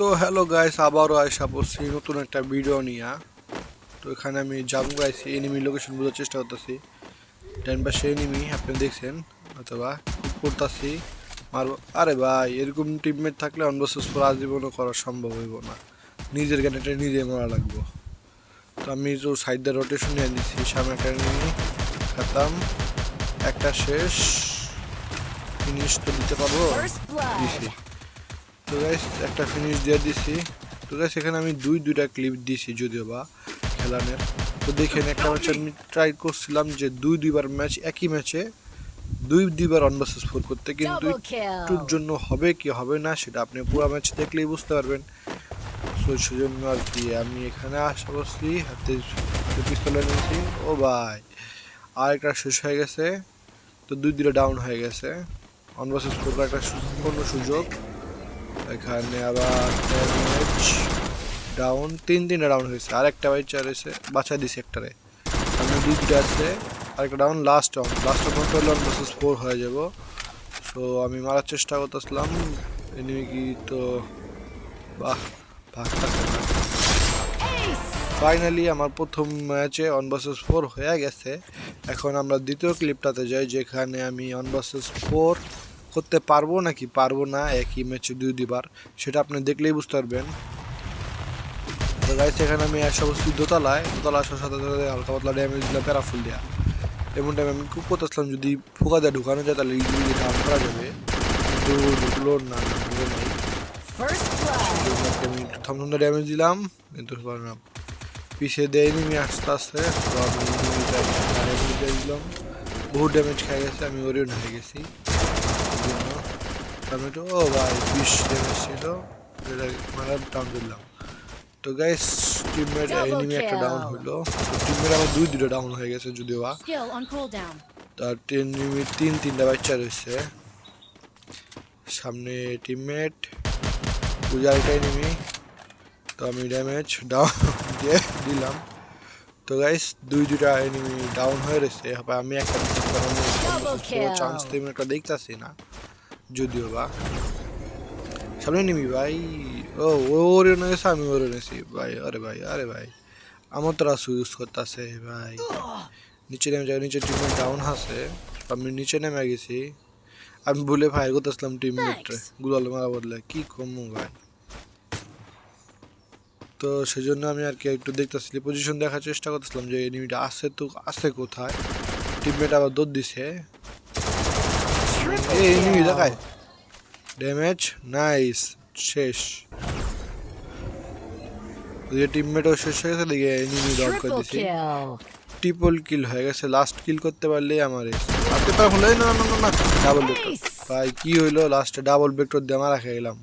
তো hello guys আবারও আয়সা পড়ছি নতুন একটা ভিডিও নিয়ে। তো এখানে আমি যাব গাইছি এনিমি লোকেশন বোঝার চেষ্টা করতেছি। ডান পাশে এনিমি আপনি দেখছেন অথবা করতেছি মারবো আরে ভাই এরকম টিমমেট থাকলে অনবসেস ফোর আজীবনও করা সম্ভব হইব না। নিজের গ্যানেটে নিজে মারা লাগবো। তো আমি তো সাইড দিয়ে রোটেশন নিয়ে দিচ্ছি সামনে একটা এনিমি খাতাম একটা শেষ ফিনিশ তো দিতে পারব? দিছি। তো গাইস একটা ফিনিশ দিয়ে দিছি। তো গাইস এখানে আমি দুই দুইটা ক্লিপ দিছি যদিও বা খেলানের। তো দেখেন একটা ম্যাচ আমি ট্রাই করছিলাম যে দুই দুইবার ম্যাচ একই ম্যাচে দুই দুইবার অন ভার্সেস ফোর করতে কিন্তু একটুর জন্য হবে কি হবে না সেটা আপনি পুরো ম্যাচ দেখলেই বুঝতে পারবেন। তো সেজন্য আর কি আমি এখানে আশা করছি হাতে পিস্তলে নিয়েছি ও ভাই আর একটা শেষ হয়ে গেছে। তো দুই দুটো ডাউন হয়ে গেছে। অন ভার্সেস ফোর একটা সুবর্ণ সুযোগ। এখানে আবার ডাউন তিন তিনটা ডাউন হয়েছে। আর একটা বাচ্চা রয়েছে বাচ্চা দিছে একটারে। আমি দুইটা আছে, আরেকটা down last down last down করলে ভার্সেস ফোর হয়ে যাব। সো আমি মারার চেষ্টা করতেছিলাম। এনিমি কি তো, বাহ না ফাইনালি আমার প্রথম ম্যাচে অন ভার্সেস ফোর হয়ে গেছে। এখন আমরা দ্বিতীয় ক্লিপটাতে যাই, যেখানে আমি অন ভার্সেস ফোর করতে পারব নাকি পারব না একই ম্যাচে দুই দুইবার সেটা আপনি দেখলেই বুঝতে পারবেন। তো এখানে আমি একশো বস্তি দোতলায় দোতলা আসার সাথে সাথে হালকা পাতলা ড্যামেজ দিলাম প্যারাফুল দেওয়া এমন টাইম আমি খুব করতেছিলাম যদি ফোকা দিয়ে ঢুকানো যায় তাহলে ইজিলি ডাউন করা যাবে। কিন্তু ঢুকলো না ঢুকলো নাই. আমি ড্যামেজ দিলাম কিন্তু পারলাম পিছিয়ে দেয়নি আমি আস্তে আস্তে দিলাম। বহু ড্যামেজ খেয়ে গেছে আমি ওরিয়ন হয়ে গেছি। টমেটো ও ভাই বিশ ড্যামেজ ছিল। মানে ডাউন দিলাম। তো গাইস টিমমেট এনিমি একটা ডাউন হলো। টিমমেট আমার দুই দুটো ডাউন হয়ে গেছে যদিও। বা তার এনিমি তিন তিনটা বাচ্চা রয়েছে। সামনে টিমমেট পূজারিটা এনিমি তো আমি ড্যামেজ ডাউন দিয়ে দিলাম। তো গাইস দুই দুটা এনিমি ডাউন হয়ে রয়েছে। আমি একটা চান্স তেমন একটা দেখতেছি না। যদিও বা। সামনে নিবি ভাই। ও ওর এনেছে আমি ওর এনেছি ভাই আরে ভাই আরে ভাই। আমার তো রাসু ইউজ করতেছে ভাই। নিচে নেমে যাই নিচে টিমমেট ডাউন আছে। আমি নিচে নেমে গেছি। আমি ভুলে ফায়ার করতেছিলাম টিম Thanks. গুলাল মারা বদলে। কি কমু ভাই। তো সেজন্য আমি আর কি একটু দেখতেছি পজিশন দেখার চেষ্টা করতেছিলাম যে এনিমিটা আছে তো আছে কোথায়। টিমমেট আবার দৌড় দিছে। এই নিয়ে. দেখায় ড্যামেজ নাইস শেষ। টিমমেটও শেষ হয়ে গেছে দিকে এনিমি ডট করে দিছি। ট্রিপল কিল হয়ে গেছে লাস্ট কিল করতে পারলেই আমার হলো না না না ডাবল বেক্টর. ভাই কি হইল লাস্টে ডাবল বেক্টর দিয়ে মারা খেয়ে গেলাম।